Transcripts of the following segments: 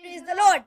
Praise the Lord.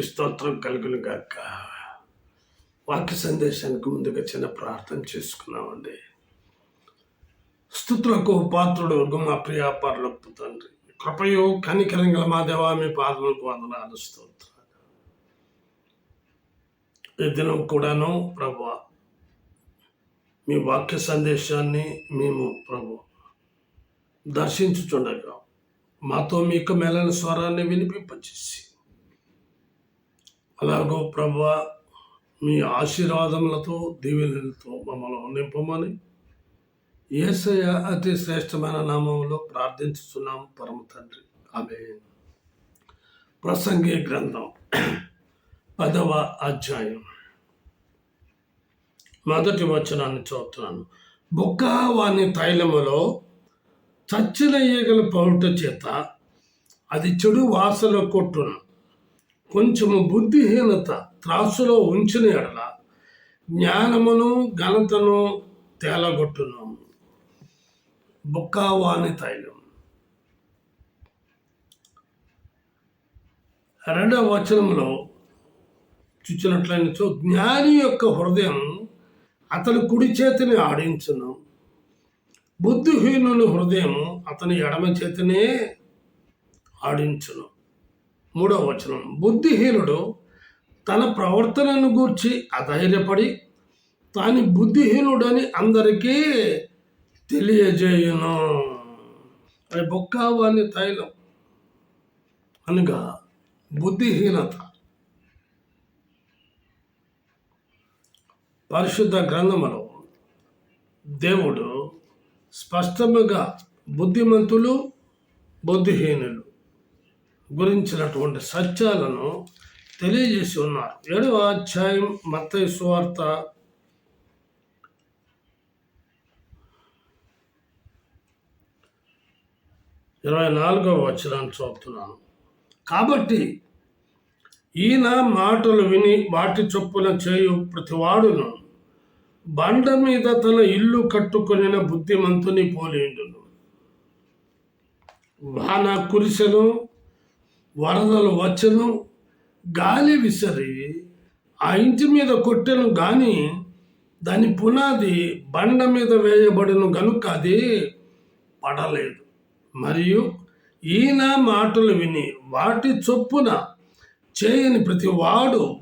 దేవునికి స్తోత్రం కలుగును గాక. వాక్య సందేశానికి ముందుగా చిన్న ప్రార్థన చేసుకున్నామండి. స్థుతులకు పాత్రుడు మా ప్రియ పరలోక్త తండ్రి. కృపయు కనికరంగల మా దేవా మీ పాదములకు వందనాలు స్తోత్రాలు. ఈ దినం కూడాను ప్రభు మీ వాక్య సందేశాన్ని మేము ప్రభు దర్శించుచుండగా మాతో మీకు మెలని స్వరాన్ని వినిపింపచేసి అలాగో ప్రభు మీ ఆశీర్వాదములతో దీవెనలతో మమ్మల్ని నింపమని యేసయ్య అతి శ్రేష్టమైన నామంలో ప్రార్థించుతున్నాం పరమ తండ్రి. ఆమె ప్రసంగి గ్రంథం పదవ అధ్యాయం. మొదటి వచనాన్ని చూస్తున్నాను బుక్క వాని తైలములో చచ్చిన ఈగలు పౌట చేత అది చెడు వాసన కొట్టును. కొంచెము బుద్ధిహీనత త్రాసులో ఉంచిన ఎడల జ్ఞానమును ఘనతను తేలగొట్టును బుక్కావాని తైలం. రెండవ వచనంలో చూచినట్లయినచో జ్ఞాని యొక్క హృదయం అతని కుడి చేతిని ఆడించును. బుద్ధిహీనుని హృదయం అతని ఎడమ చేతినే ఆడించును. మూడవ వచనం. బుద్ధిహీనుడు తన ప్రవర్తనను గూర్చి అధైర్యపడి తాని బుద్ధిహీనుడని అందరికీ తెలియజేయును. అది బొక్కావాని తైలం. అనగా బుద్ధిహీనత. పరిశుద్ధ గ్రంథములో దేవుడు స్పష్టముగా బుద్ధిమంతులు బుద్ధిహీనులు గురించినటువంటి సత్యాలను తెలియజేసి ఉన్నారు. ఏడవ అధ్యాయం మత్తయి సువార్త ఇరవై నాలుగవ వచనాన్ని చూస్తున్నాను కాబట్టి ఈయన మాటలు విని వాటి చొప్పున చేయు ప్రతివాడును బండ మీద తన ఇల్లు కట్టుకొనిన బుద్ధిమంతుని పోలేండును వాన కురిసెను వరదలు వచ్చను గాలి విసరి ఆ ఇంటి మీద కొట్టెను గాని దాని పునాది బండ మీద వేయబడిన గనుక అది పడలేదు. మరియు ఈయన మాటలు విని వాటి చొప్పున చేయని ప్రతి వాడు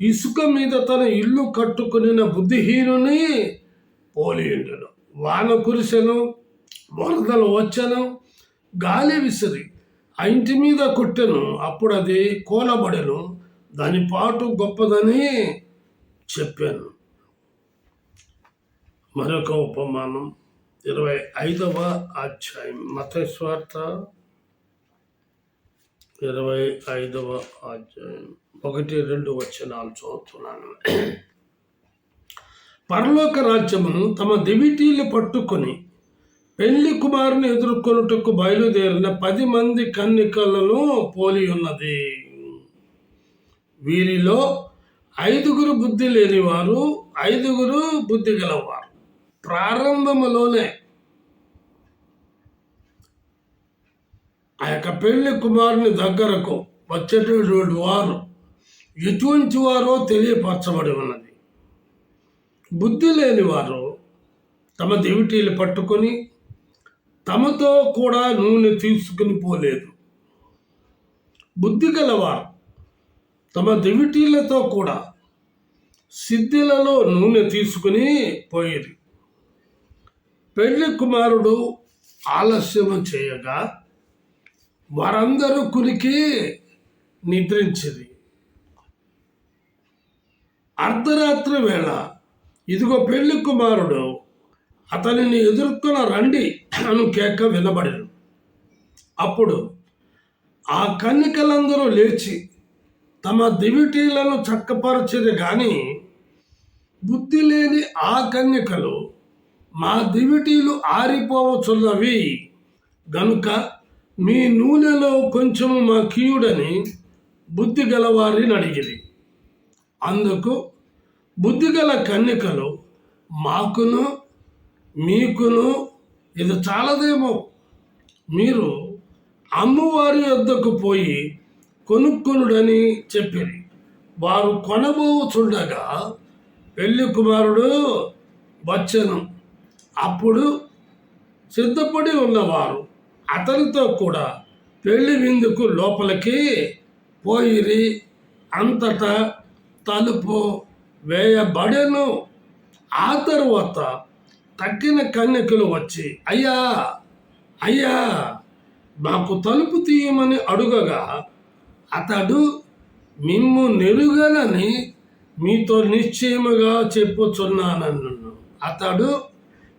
ఇసుక మీద తన ఇల్లు కట్టుకునిన బుద్ధిహీనుని పోలియుండెను. వాన కురిసెను వరదలు వచ్చను గాలి విసిరి ఆ ఇంటి మీద కొట్టెను అప్పుడు అది కోలబడెను దాని పాటు గొప్పదని చెప్పాను. మరొక ఉపమానం ఇరవై ఐదవ అధ్యాయం మతస్వార్త ఇరవై ఐదవ అధ్యాయం ఒకటి రెండు వచనాలు చదువుతున్నాను. పరలోక రాజ్యమును తమ దివిటీలు పట్టుకొని పెళ్ళి కుమారుని ఎదుర్కొనుటకు బయలుదేరిన పది మంది కన్నికలను పోలి ఉన్నది. వీరిలో ఐదుగురు బుద్ధి లేనివారు ఐదుగురు బుద్ధి గలవారు. ప్రారంభములోనే ఆ యొక్క పెళ్ళి కుమారుని దగ్గరకు వచ్చేటటువంటి వారు ఎటువంటి వారో తెలియపరచబడి ఉన్నది. బుద్ధి లేని వారు తమ దివిటీలు పట్టుకొని తమతో కూడా నూనె తీసుకుని పోలేదు. బుద్ధి గలవారు తమ దివిటీలతో కూడా సిద్ధిలలో నూనె తీసుకుని పోయేది పెళ్ళి కుమారుడు ఆలస్యం చేయగా వారందరూ కునికి నిద్రించింది అర్ధరాత్రి వేళ ఇదిగో పెళ్ళి కుమారుడు అతనిని ఎదుర్కొన్న రండి అను కేక వినబడను. అప్పుడు ఆ కన్నికలందరూ లేచి తమ దివిటీలను చక్కపరచేది కానీ బుద్ధి లేని ఆ కన్యకలు మా దివిటీలు ఆరిపోవచున్నవి గనుక మీ నూనెలో కొంచెము మా కీయుడని బుద్ధి గలవారిని అడిగిరి. అందుకు బుద్ధిగల కన్యకలు మాకును మీకును ఇది చాలదేమో. మీరు అమ్మవారి వద్దకు పోయి కొనుక్కొనుడని చెప్పిరి. వారు కొనబోచుండగా పెళ్ళి కుమారుడు వచ్చను. అప్పుడు సిద్ధపడి ఉన్నవారు అతనితో కూడా పెళ్ళి విందుకు లోపలికి పోయిరి. అంతటా తలుపు వేయబడెను. ఆ తరువాత తగ్గిన కన్యకులు వచ్చి అయ్యా అయ్యా మాకు తలుపు తీయమని అడుగగా అతడు మిమ్ము నెరుగనని మీతో నిశ్చయముగా చెప్పుచున్నానన్ను. అతడు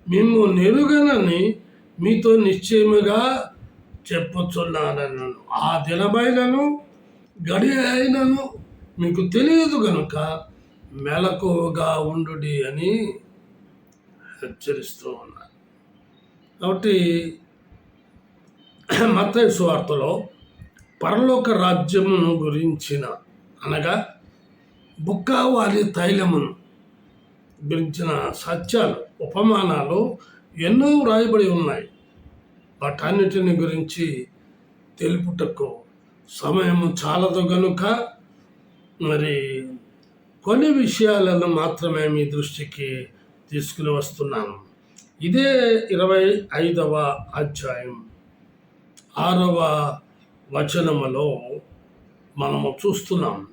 మిమ్ము నెరుగనని మీతో నిశ్చయముగా చెప్పుచున్నానన్ను. ఆ దినమైనను గడి అయినను మీకు తెలియదు గనుక మెలకువగా ఉండు అని హెచ్చరిస్తూ ఉన్నారు. కాబట్టి మత సువార్తలో పరలోక రాజ్యమును గురించిన అనగా బుక్కావాలి తైలమును గురించిన సత్యాలు ఉపమానాలు ఎన్నో వ్రాయబడి ఉన్నాయి. వాటన్నిటిని గురించి తెలుపుటకు సమయం చాలదు గనుక మరి కొన్ని విషయాలను మాత్రమే మీ దృష్టికి తీసుకుని వస్తున్నాను. ఇదే ఇరవై ఐదవ అధ్యాయం. ఆరవ వచనములో మనము చూస్తున్నాం.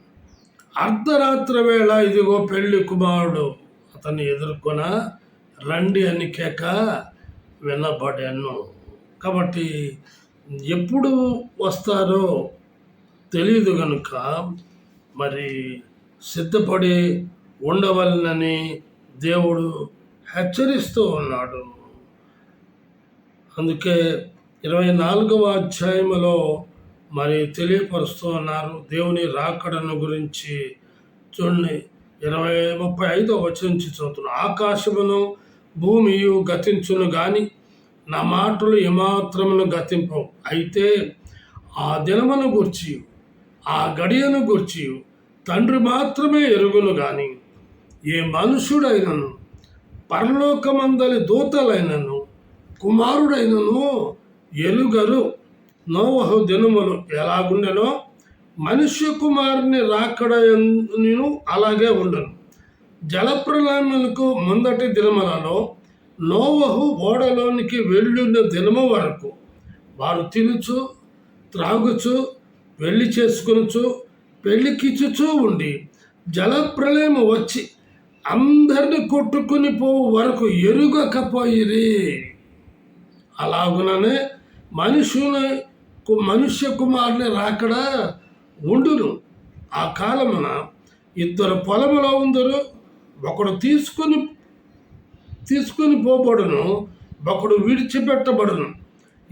అర్ధరాత్రి వేళ ఇదిగో పెళ్ళి కుమారుడు అతన్ని ఎదుర్కొన రండి అని కేక వినబడాను. కాబట్టి ఎప్పుడు వస్తారో తెలియదు కనుక మరి సిద్ధపడి ఉండవలనని దేవుడు హెచ్చరిస్తూ ఉన్నాడు. అందుకే ఇరవై నాలుగవ అధ్యాయములో మరి తెలియపరుస్తూ ఉన్నారు. దేవుని రాకడను గురించి చూడండి. ఇరవై ముప్పై ఐదో వచనించి చదువుతున్నాం. ఆకాశమును భూమియు గతించును గాని నా మాటలు ఏమాత్రమును గతింపవు. అయితే ఆ దినమును గూర్చి ఆ గడియను గూర్చి తండ్రి మాత్రమే ఎరుగును గాని ఏ మనుషుడైనను పరలోకమందలి దూతలైనను కుమారుడైనను ఎలుగరు నోవహు దినములు ఎలాగుండెనో మనుష్య కుమారుని రాకడ నేను అలాగే ఉండను. జలప్రలయములకు ముందటి దినములలో నోవహు ఓడలోనికి వెళ్ళిన దినము వరకు వారు తినుచు త్రాగుచు పెళ్ళి చేసుకొనుచు పెళ్ళికిచ్చుచూ ఉండి జలప్రలయం వచ్చి అందరిని కొట్టుకుని పోవు వరకు ఎరుగకపోయిరి. అలాగుననే మనుషుని కు- మనుష్య కుమారుని రాకడ ఉండును. ఆ కాలమున ఇద్దరు పొలములో ఉందరు ఒకడు తీసుకుని తీసుకుని పోబడును ఒకడు విడిచిపెట్టబడును.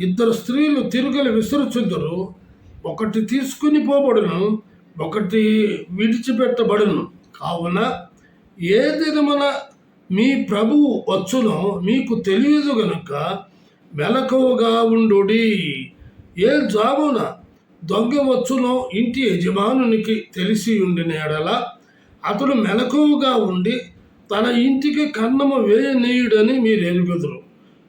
ఇద్దరు స్త్రీలు తిరుగులు విసురుచుందరు ఒకటి తీసుకుని పోబడును ఒకటి విడిచిపెట్టబడును. కావున ఏ దినమున మీ ప్రభువు వచ్చునో మీకు తెలియదు గనుక మెలకువగా ఉండుడి. ఏ జామున దొంగ వచ్చునో ఇంటి యజమానునికి తెలిసి ఉండిన ఎడల అతడు మెలకువగా ఉండి తన ఇంటికి కన్నము వేయనీయుడని మీరు ఎరుగుదురు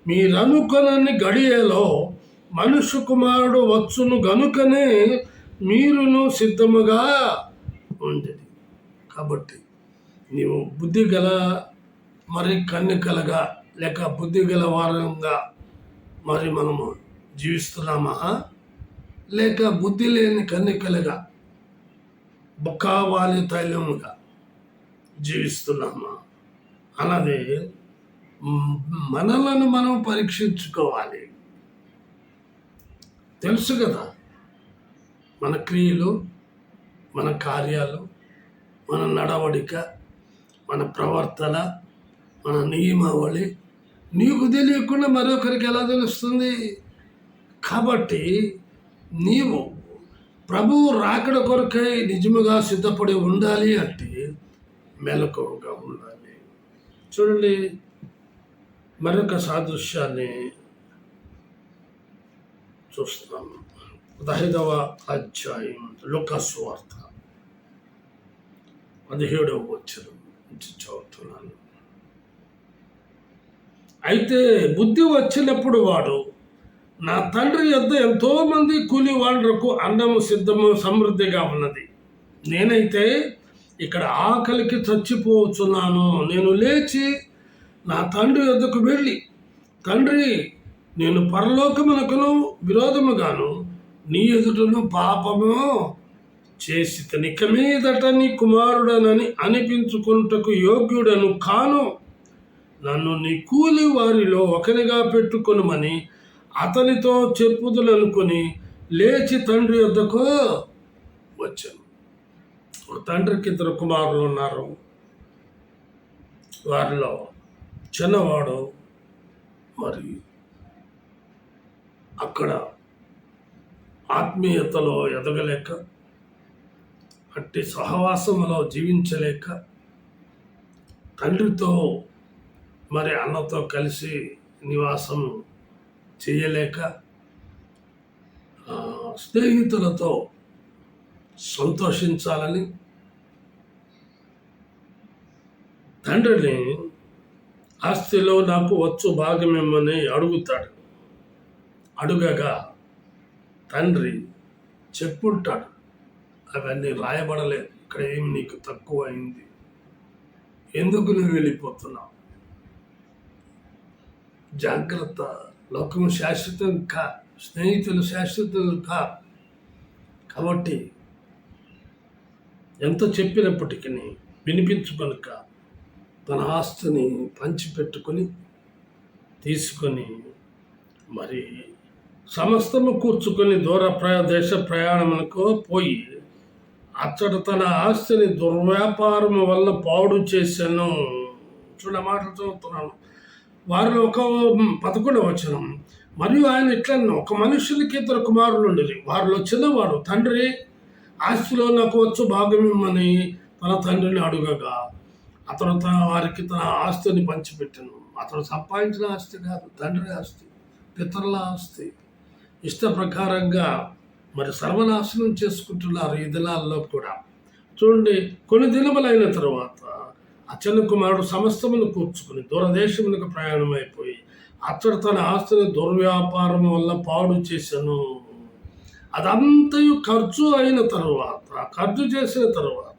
మీరనుకొనని గడియలో మనుష్య కుమారుడు వచ్చును గనుకనే మీరును సిద్ధముగా ఉండేది. కాబట్టి నీవు బుద్ధి గల మరి కన్నికలుగా లేక బుద్ధి గల వారంగా మరి మనము జీవిస్తున్నామా? లేక బుద్ధి లేని కన్నికలుగా బొక్కావాలి తైలముగా జీవిస్తున్నామా? అన్నది మనలను మనం పరీక్షించుకోవాలి. తెలుసు కదా మన క్రియలు మన కార్యాలు మన నడవడిక మన ప్రవర్తన మన నియమావళి నీకు తెలియకుండా మరొకరికి ఎలా తెలుస్తుంది? కాబట్టి నీవు ప్రభువు రాకడ కొరకై నిజముగా సిద్ధపడి ఉండాలి అంటే మెలకువగా ఉండాలి. చూడండి మరొక సాదృశ్యాన్ని చూస్తున్నాము పదహైదవ అధ్యాయం లుకాసు పదిహేడవ వచ్చరం నుంచి చదువుతున్నాను అయితే బుద్ధి వచ్చినప్పుడు వాడు నా తండ్రి యొద్ ఎంతోమంది కూలి వాళ్ళకు అన్నము సిద్ధము సమృద్ధిగా ఉన్నది. నేనైతే ఇక్కడ ఆకలికి చచ్చిపోతున్నాను. నేను లేచి నా తండ్రి యొద్దకు వెళ్ళి తండ్రి నేను పరలోకమునకును విరోధముగాను నీ ఎదుటను పాపము చేసి ఇక మీదట నీ కుమారుడనని అనిపించుకుంటకు యోగ్యుడను కాను. నన్ను నీ కూలి వారిలో ఒకనిగా పెట్టుకొనుమని అతనితో చెప్పుదలనుకొని లేచి తండ్రి వద్దకు వచ్చాను. తండ్రికి ఇద్దరు కుమారులు ఉన్నారు. వారిలో చిన్నవాడు మరి అక్కడ ఆత్మీయతలో ఎదగలేక అట్టి సహవాసములో జీవించలేక తండ్రితో మరి అన్నతో కలిసి నివాసం చేయలేక స్నేహితులతో సంతోషించాలని తండ్రిని ఆస్తిలో నాకు వచ్చు భాగమేమని అడుగుతాడు. అడుగగా తండ్రి చెప్పుంటాడు. అవన్నీ రాయబడలేదు. ఇక్కడ ఏమి నీకు తక్కువ అయింది ఎందుకు నువ్వు వెళ్ళిపోతున్నావు? జాగ్రత్త. లోకం శాశ్వతం కా స్నేహితులు శాశ్వతం కా. కాబట్టి ఎంత చెప్పినప్పటికీ వినిపించుకొనక తన ఆస్తిని పంచిపెట్టుకొని తీసుకొని మరి సమస్తము కూర్చుకొని దూర ప్రయా దేశ ప్రయాణములకు పోయి అచ్చట తన ఆస్తిని దుర్వ్యాపారం వల్ల పాడు చేశాను చూడ మాటలు చదువుతున్నాను. వారిలో ఒక పదకొండు వచనం. మరియు ఆయన ఇట్లా ఒక మనుషులకి ఇద్దరు కుమారులు ఉండేది వారిలో చిన్నవాడు తండ్రి ఆస్తిలో నాకు వచ్చు భాగమిమ్మని తన తండ్రిని అడుగగా. అతను తన వారికి తన ఆస్తిని పంచిపెట్టాను. అతను సంపాదించిన ఆస్తి కాదు తండ్రి ఆస్తి పితరుల ఆస్తి. ఇష్ట ప్రకారంగా మరి సర్వనాశనం చేసుకుంటున్నారు ఈ దినాల్లో కూడా. చూడండి కొన్ని దినములైన తర్వాత అచ్చన కుమారుడు సమస్తమును కూర్చుకుని దూరదేశములకు ప్రయాణం అయిపోయి అతడు తన ఆస్తిని దుర్వ్యాపారం వల్ల పాడు చేశాను. అదంతయు ఖర్చు అయిన తరువాత ఖర్చు చేసిన తరువాత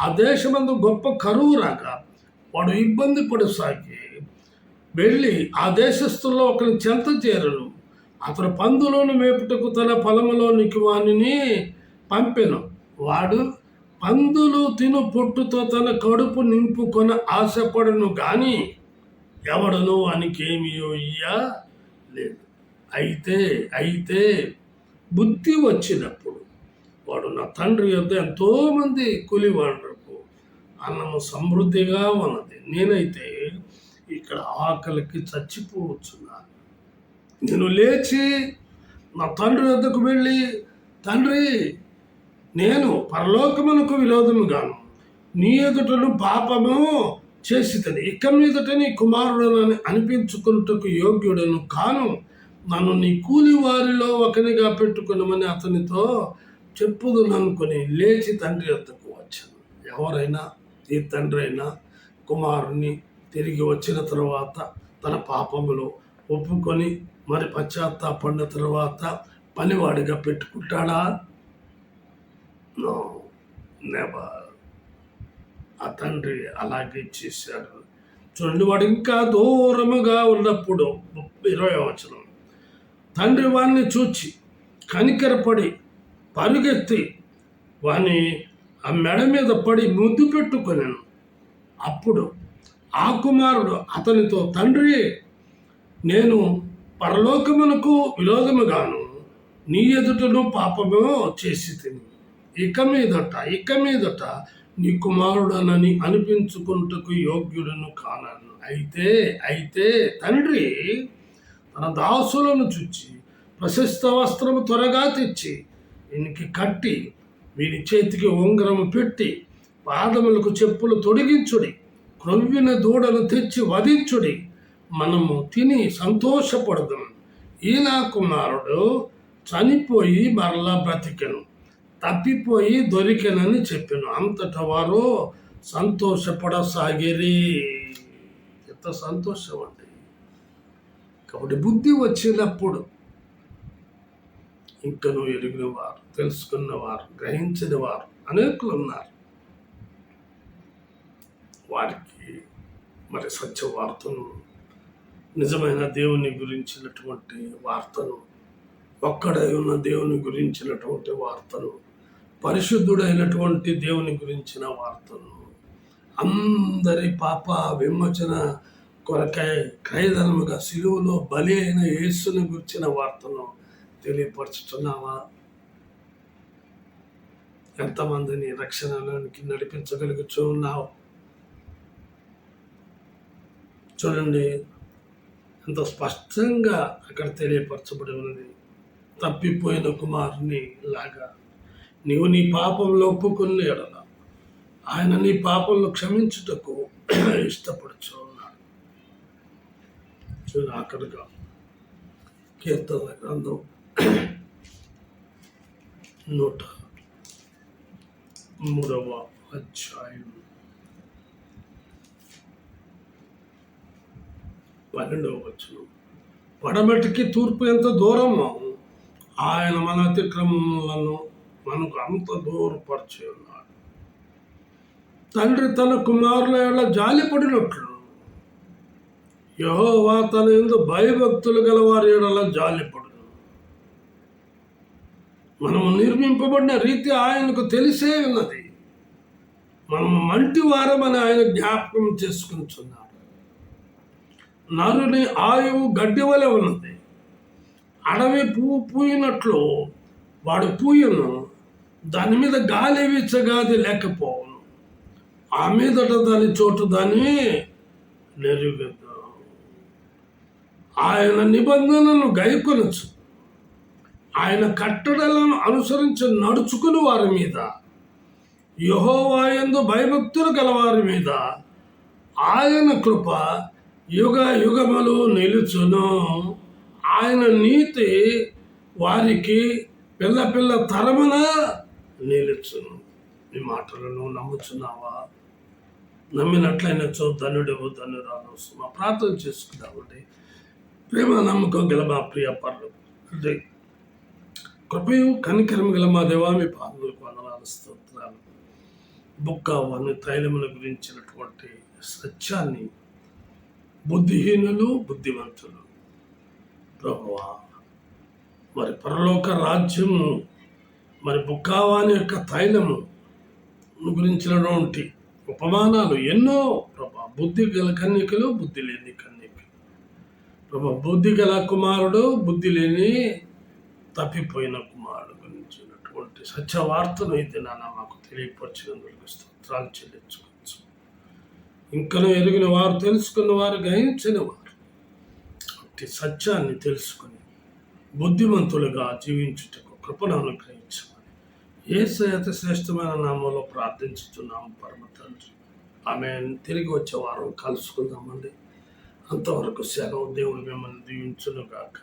ఆ దేశమందు గొప్ప కరువు రాగా వాడు ఇబ్బంది పడసాగి వెళ్ళి ఆ దేశస్తుల్లో ఒకరిని చెంత చేరను అతను పందులోను మేపుటకు తన పొలంలోనికి వానిని పంపెను. వాడు పందులు తిను పొట్టుతో తన కడుపు నింపుకొని ఆశపడను గాని ఎవడను అనికేమియో ఇయ్యా లేదు అయితే అయితే బుద్ధి వచ్చినప్పుడు వాడు నా తండ్రి యొద్ద ఎంతోమంది కూలివాడులకు అన్నము సమృద్ధిగా ఉన్నది. నేనైతే ఇక్కడ ఆకలికి చచ్చిపోవచ్చున్నాను నేను లేచి నా తండ్రి వద్దకు వెళ్ళి తండ్రి నేను పరలోకమునకు విరోధముగాను. నీ ఎదుటను పాపము చేసితని. ఇక మీదట నీ కుమారుడనని అనిపించుకున్నటకు యోగ్యుడను కాను. నన్ను నీ కూలి వారిలో ఒకనిగా పెట్టుకున్నామని అతనితో చెప్పుదుననుకుని లేచి తండ్రి వద్దకు వచ్చాను. ఎవరైనా ఈ తండ్రి అయినా కుమారుని తిరిగి వచ్చిన తర్వాత తన పాపములు ఒప్పుకొని మరి పశ్చాత్తాపడిన తర్వాత పనివాడిగా పెట్టుకుంటాడా? నో నెవర్ ఆ తండ్రి అలాగే చేశాడు. చూడండి వాడు ఇంకా దూరముగా ఉన్నప్పుడు ఇరవై వచనం. తండ్రి వాడిని చూచి కనికరపడి పరుగెత్తి వాని ఆ మెడ మీద పడి ముద్దు పెట్టుకొని అప్పుడు ఆ కుమారుడు అతనితో తండ్రి నేను పరలోకమునకు విరోధముగాను నీ ఎదుటను పాపము చేసి తిని ఇక మీదట ఇక మీదట నీ కుమారుడనని అనిపించుకుంటకు యోగ్యుడను కానను. అయితే అయితే తండ్రి తన దాసులను చుచ్చి ప్రశస్త వస్త్రము త్వరగా తెచ్చి వీనికి కట్టి వీని చేతికి ఉంగరము పెట్టి పాదములకు చెప్పులు తొడిగించుడి క్రొవ్విన దూడను తెచ్చి వధించుడి. మనము తిని సంతోషపడదాం ఈనా కుమారుడు చనిపోయి మరలా బ్రతికెను. తప్పిపోయి దొరికెనని చెప్పాను. అంతట వారు సంతోషపడసాగిరి. ఎంత సంతోషం అండి. కాబట్టి బుద్ధి వచ్చినప్పుడు ఇంకను ఎరిగినవారు తెలుసుకున్నవారు గ్రహించిన వారు అనేకులు ఉన్నారు వారికి మరి సత్యవార్తను నిజమైన దేవుని గురించినటువంటి వార్తను ఒక్కడై ఉన్న దేవుని గురించినటువంటి వార్తను పరిశుద్ధుడైనటువంటి దేవుని గురించిన వార్తను అందరి పాప విమోచన కొరకై క్రైదనముగా శిలువులో బలి అయిన యేసుని గురించిన వార్తను తెలియపరుచుతున్నావా ఎంతమందిని రక్షణలోనికి నడిపించగలుగుతూ ఉన్నావు చూడండి ఎంత స్పష్టంగా అక్కడ తెలియపరచబడి ఉన్నది. తప్పిపోయిన కుమారుని లాగా. నీవు నీ పాపంలో ఒప్పుకుని ఎడల ఆయన నీ పాపంలో క్షమించుటకు ఇష్టపడుచు ఉన్నాడు. చూడ అక్కడగా కీర్తన గ్రంథం నూట మూడవ అధ్యాయం పన్నెండవ వచ్చును పడమటికి తూర్పు ఎంత దూరమో ఆయన మన అతిక్రమములను మనకు అంత దూరపరిచి ఉన్నాడు తండ్రి తన కుమారుల ఎడల జాలిపడినట్లు యహోవా తన ఎందు భయభక్తులు గలవారి ఎడల జాలిపడు మనము నిర్మింపబడిన రీతి ఆయనకు తెలిసే ఉన్నది. మనము మంటి వారమని ఆయన జ్ఞాపకం చేసుకుంటున్నాం. నరుని ఆయువు గడ్డి వలె ఉన్నది. అడవి పువ్వు పూయినట్లు వాడు పూయను దాని మీద గాలి వీచగాది లేకపోవును. ఆ మీదట దాని చోటు దాన్ని నెరుగదు ఆయన నిబంధనను గైకొనచ్చు. ఆయన కట్టడలను అనుసరించి నడుచుకుని వారి మీద. యహోవాయందు భయభక్తులు గలవారి మీద. ఆయన కృప యుగ యుగములు నిలుచును. ఆయన నీతి వారికి పిల్ల పిల్ల తరమున నిలుచును. ఈ మాటలను నమ్ముచున్నావా? నమ్మినట్లయిన చో ధనుడవు ధనురాలు మా ప్రార్థన చేసుకుందామండి ప్రేమ నమ్మకం గల మా ప్రియ పనులు కృపయు కనికరం గల మా దేవా మీ పాదములకు వందనాలు స్తోత్రాలు. బుక్క వని తైలముల గురించినటువంటి సత్యాన్ని బుద్ధిహీనులు బుద్ధిమంతులు. ప్రభువా మరి పరలోక రాజ్యము మరి బుక్కావాని యొక్క తైలము గురించినటువంటి ఉపమానాలు ఎన్నో ప్రభా బుద్ధి గల కన్యకలు బుద్ధి లేని కన్యకలు. ప్రభా బుద్ధి గల కుమారుడు బుద్ధి లేని తప్పిపోయిన కుమారుడు గురించినటువంటి సత్యవార్తను ఇది నాన్న మాకు తెలియపరిచినందుకు స్తోత్రాలు చెల్లించుకోవచ్చు ఇంకా ఎరిగిన వారు తెలుసుకున్న వారు గ్రహించిన వారు అట్టి సత్యాన్ని తెలుసుకుని బుద్ధిమంతులుగా జీవించుటకు కృపను అనుగ్రహించమని ఏ అతి శ్రేష్టమైన నామంలో ప్రార్థించుతున్నాము పరమ తండ్రి. ఆమె తిరిగి వచ్చే వారం కలుసుకుందామండి. అంతవరకు సెలవు దేవుడు మిమ్మల్ని దీవించునుగాక.